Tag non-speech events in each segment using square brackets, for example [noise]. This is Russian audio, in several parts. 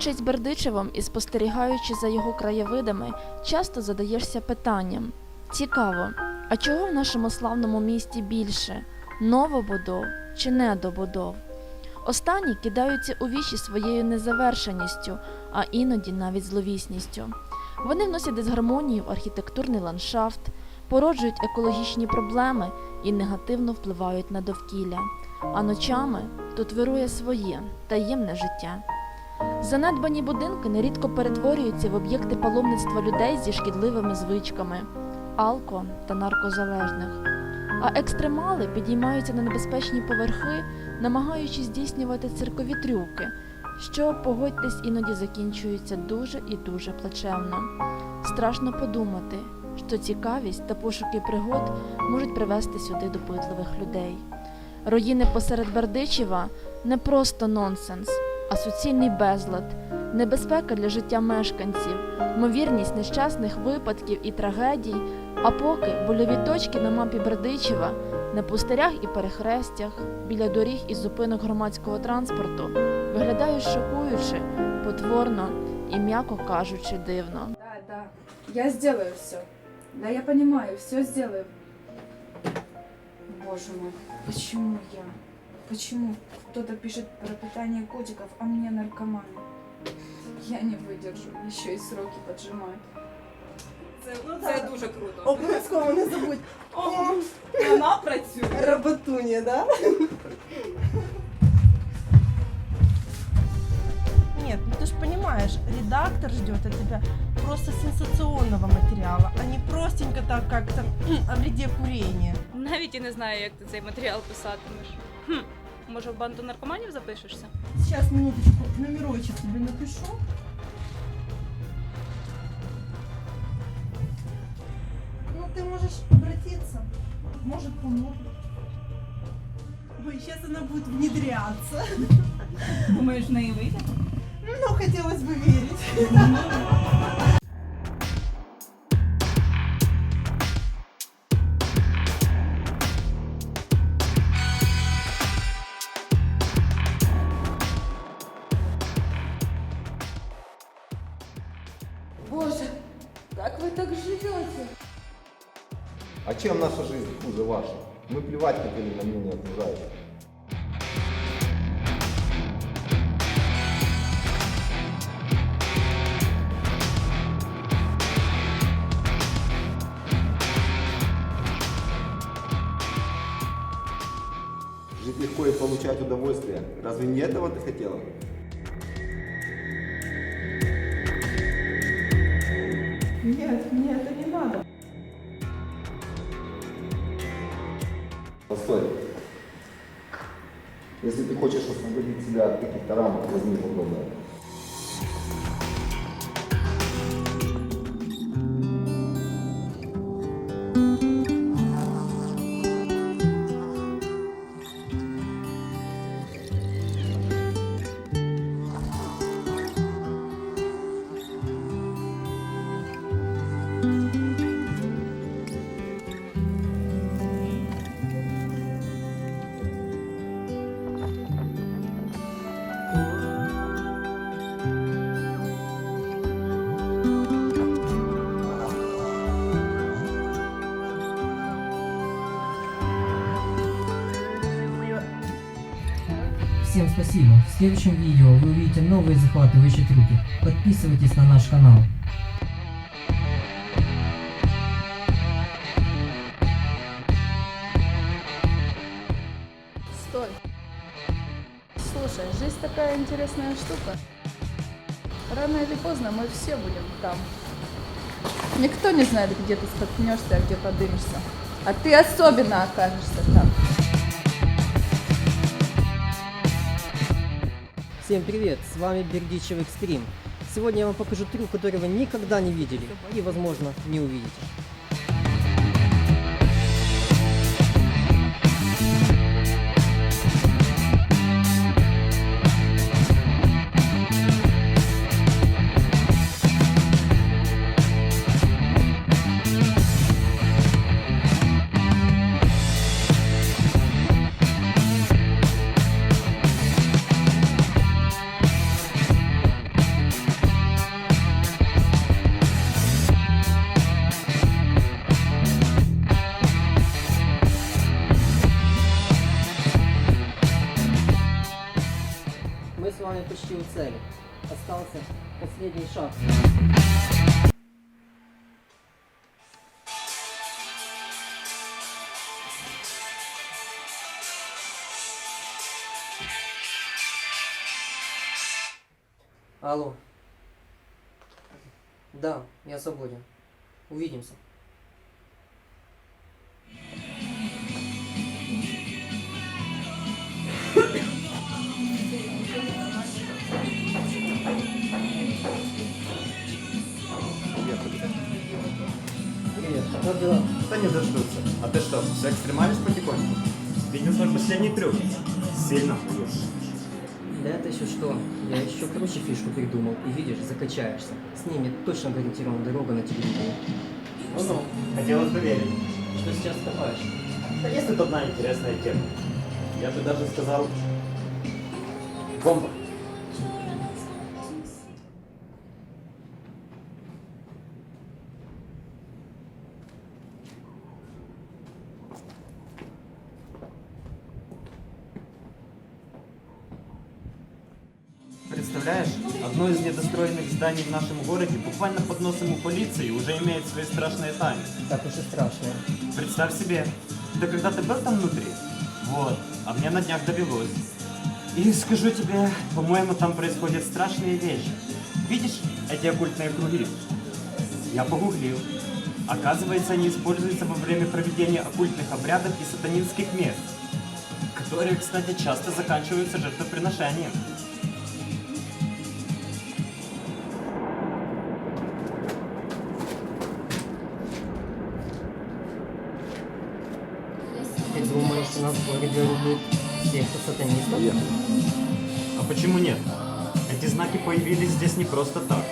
Прогулюючись Бердичевом і спостерігаючи за його краєвидами, часто задаєшся питанням: цікаво, а чого в нашому славному місті більше новобудов чи недобудов? Останні кидаються у вічі своєю незавершеністю, а іноді навіть зловісністю. Вони вносять дисгармонію в архітектурний ландшафт, породжують екологічні проблеми і негативно впливають на довкілля. А ночами тут вирує своє таємне життя. Занедбані будинки нерідко перетворюються в об'єкти паломництва людей зі шкідливими звичками, алко та наркозалежних. А екстремали підіймаються на небезпечні поверхи, намагаючись здійснювати циркові трюки, що, погодьтесь, іноді закінчуються дуже і дуже плачевно. Страшно подумати, що цікавість та пошуки пригод можуть привести сюди допитливих людей. Руїни посеред Бердичева не просто нонсенс, а суцільний безлад, небезпека для життя мешканців, ймовірність нещасних випадків і трагедій, а поки больові точки на мапі Бердичева, на пустирях і перехрестях, біля доріг і зупинок громадського транспорту виглядають шокуюче, потворно і, м'яко кажучи, дивно. Да, да. Я сделаю все. Да, я понимаю, все сделаю. Боже мой, почему я? Почему кто-то пишет про питание котиков, а мне наркоман? Я не выдержу, еще и сроки поджимают. Це, Ну, це так. дуже круто. Обов'язково не забудь. Ого, вона працює. Роботуня, да? Нет, ну ты же понимаешь, редактор ждет от тебя просто сенсационного материала, а не простенько так, как там [clears throat] о вреде курения. Навіть і не знаю, як ти цей матеріал писатимеш. Хм, може, в банду наркоманів запишешся? Сейчас, минуточку, номерочек тебе напишу. Ну, ты можешь обратиться, может, помогут. Ой, сейчас она будет внедряться. Думаєш, в неї вийде? Ну, хотелось бы верить. так живете? А чем наша жизнь хуже вашей? Мы плевать хотели на мнение окружающих. Жить легко и получать удовольствие. Разве не этого ты хотела? Нет, мне это не надо. Постой. Если ты хочешь освободить себя от каких-то рамок, возьми попробуй. Спасибо. В следующем видео вы увидите новые захватывающие трюки. Подписывайтесь на наш канал. Стой. Слушай, жизнь такая интересная штука. Рано или поздно мы все будем там. Никто не знает, где ты споткнешься, а где подымешься. А ты особенно окажешься там. Всем привет, с вами Бердичев Экстрим. Сегодня я вам покажу трюк, который вы никогда не видели и, возможно, не увидите. У цели. Остался последний шаг. Алло. Да, я свободен. Увидимся. Да не дождутся. А ты что, все экстремалишь потихоньку? Видел твой последний трюк. Сильно будешь. Да это еще что? Я еще круче фишку придумал. И видишь, закачаешься. С ними точно гарантирована дорога на телевидение. Ну-ну, хотелось бы верить. Что сейчас копаешь? Да есть тут одна интересная тема. Я бы даже сказал... Бомба. Представляешь, одно из недостроенных зданий в нашем городе буквально под носом у полиции уже имеет свои страшные тайны. Так уж и страшно. Представь себе, ты когда-то был там внутри? Вот, а мне на днях довелось. И скажу тебе, по-моему, там происходят страшные вещи. Видишь эти оккультные круги? Я погуглил. Оказывается, они используются во время проведения оккультных обрядов и сатанинских мест, которые, кстати, часто заканчиваются жертвоприношением. У нас в городе рубят всех сатанистов? А почему нет? Эти знаки появились здесь не просто так.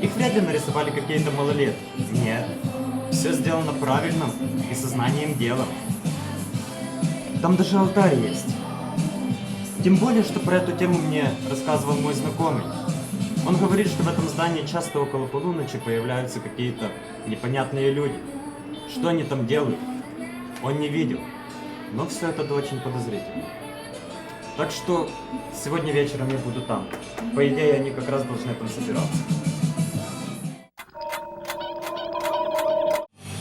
Их вряд ли нарисовали какие-то малолетки. Нет. Все сделано правильным и сознанием дела. Там даже алтарь есть. Тем более, что про эту тему мне рассказывал мой знакомый. Он говорит, что в этом здании часто около полуночи появляются какие-то непонятные люди. Что они там делают? Он не видел. Но все это очень подозрительно. Так что сегодня вечером я буду там. По идее, они как раз должны там собираться.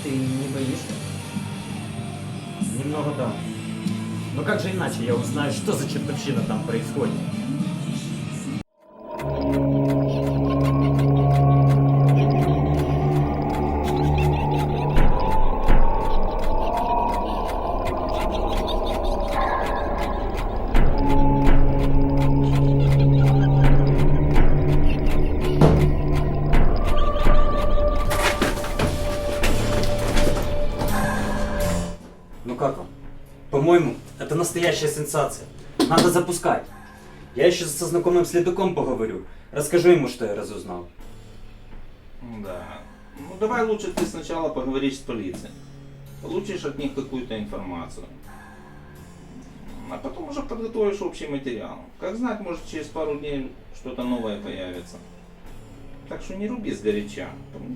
Ты не боишься? Немного да. Но как же иначе я узнаю, что за чертовщина там происходит? Как вам? По-моему, это настоящая сенсация. Надо запускать. Я еще со знакомым следаком поговорю. Расскажу ему, что я разузнал. Да. Ну давай лучше ты сначала поговоришь с полицией. Получишь от них какую-то информацию. А потом уже подготовишь общий материал. Как знать, может через пару дней что-то новое появится. Так что не руби сгоряча.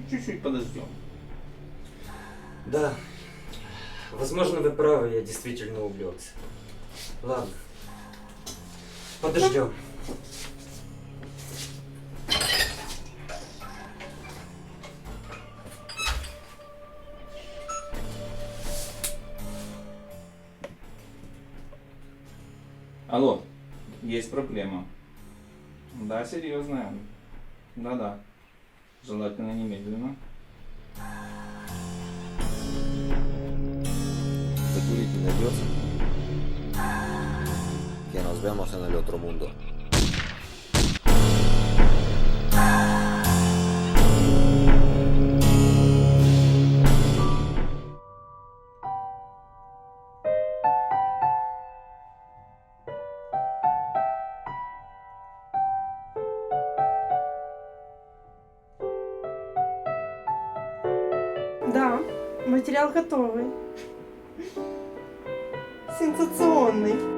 Чуть-чуть подождем. Да. Возможно, вы правы, я действительно увлекся. Ладно. Подождем. Алло, есть проблема. Да, серьезная. Да-да. Желательно немедленно. Security найдется? Que nos vemos en el otro mundo. Да, материал готовый. Сенсационный.